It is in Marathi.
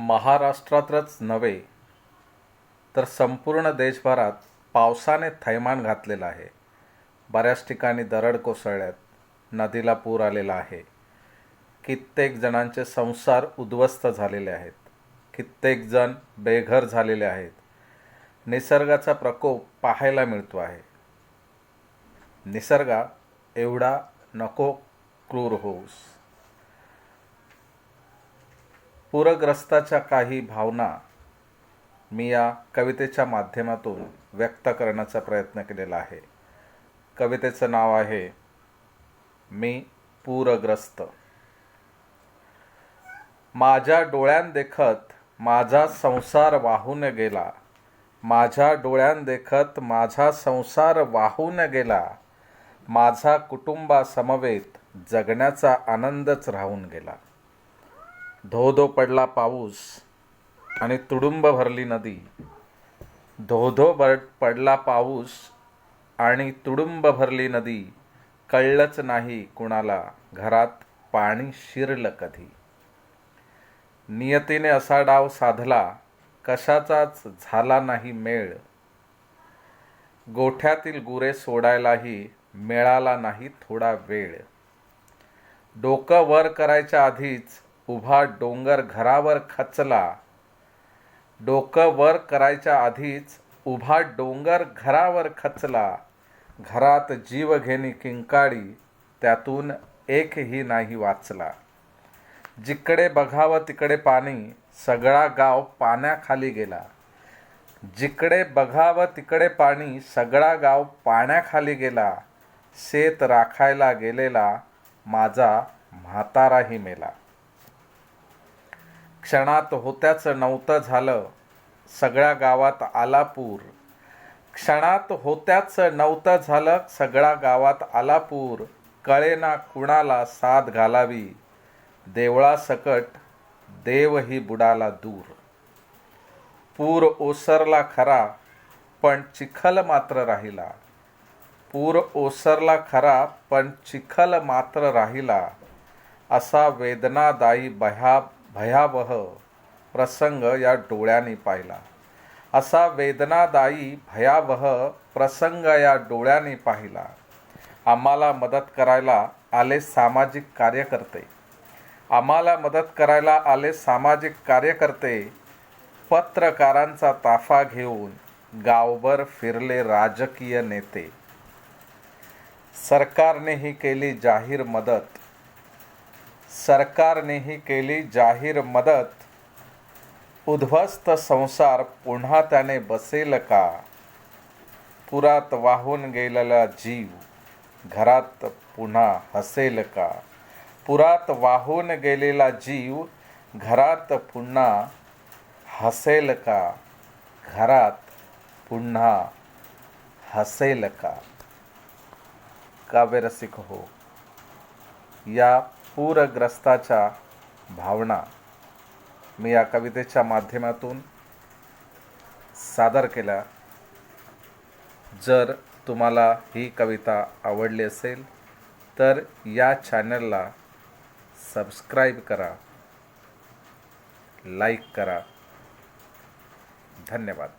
महाराष्ट्रातच नव्हे तर संपूर्ण देशभरात पावसाने थैमान घातलेलं आहे. बऱ्याच ठिकाणी दरड कोसळल्यात नदीला पूर आलेला आहे. कित्येक जणांचे संसार उद्ध्वस्त झालेले आहेत. कित्येक जण बेघर झालेले आहेत. निसर्गाचा प्रकोप पाहायला मिळतो आहे. निसर्गा एवढा नको क्रूर होऊस. पूरग्रस्ताच्या काही भावना मी या कवितेच्या माध्यमातून व्यक्त करण्याचा प्रयत्न केलेला आहे. कवितेचं नाव आहे मी पूरग्रस्त. माझ्या डोळ्यांदेखत माझा संसार वाहून गेला. माझ्या डोळ्यांदेखत माझा संसार वाहून गेला. माझा कुटुंबासमवेत जगण्याचा आनंदच राहून गेला. धो धो पडला पाऊस आणि तुडुंब भरली नदी. धो धो पडला पाऊस आणि तुडुंब भरली नदी. कळलंच नाही कुणाला घरात पाणी शिरलं कधी. नियतीने असा डाव साधला कशाचाच झाला नाही मेळ. गोठ्यातील गुरे सोडायलाही मिळाला नाही थोडा वेळ. डोकं वर करायच्या आधीच उभा डोंगर घरावर खचला. डोकं वर करायच्या आधीच उभा डोंगर घरावर खचला. घरात जीवघेणी किंकाळी त्यातून एकही नाही वाचला. जिकडे बघावं तिकडे पाणी सगळा गाव पाण्याखाली गेला. जिकडे बघावं तिकडे पाणी सगळा गाव पाण्याखाली गेला. शेत राखायला गेलेला माझा म्हाताराही मेला. क्षणात होत्याचं नव्हतं झालं. सगळ्या गावात आला पूर क्षणात होत्याच नव्हतं झालं सगळ्या गावात आला पूर कळेना कुणाला साथ घालावी. देवळासकट देवही बुडाला दूर. पूर ओसरला खरा पण चिखल मात्र राहिला. पूर ओसरला खरा पण चिखल मात्र राहिला. असा वेदनादायी बह्या भयावह प्रसंग या डोळ्यांनी पाहिला. असा वेदनादायी भयावह प्रसंग या डोळ्यांनी पाहिला. आम्हाला मदत करायला आले सामाजिक कार्यकर्ते. आम्हाला मदत करायला आले सामाजिक कार्यकर्ते. पत्रकारांचा ताफा घेऊन गावभर फिरले राजकीय नेते. सरकारनेही केली जाहीर मदत. सरकारनेही केली जाहीर मदत. उद्ध्वस्त संसार पुन्हा त्याने बसेल का? पुरात वाहून गेलेला जीव घरात पुन्हा हसेल का? पुरात वाहून गेलेला जीव घरात पुन्हा हसेल का? घरात पुन्हा हसेल का? काव्यरसिक हो. या पूरग्रस्ताच्या भावना मी या कवितेच्या माध्यमातून सादर केल्या. जर तुम्हाला ही कविता आवडली असेल तर या चॅनलला सबस्क्राईब करा लाईक करा. धन्यवाद.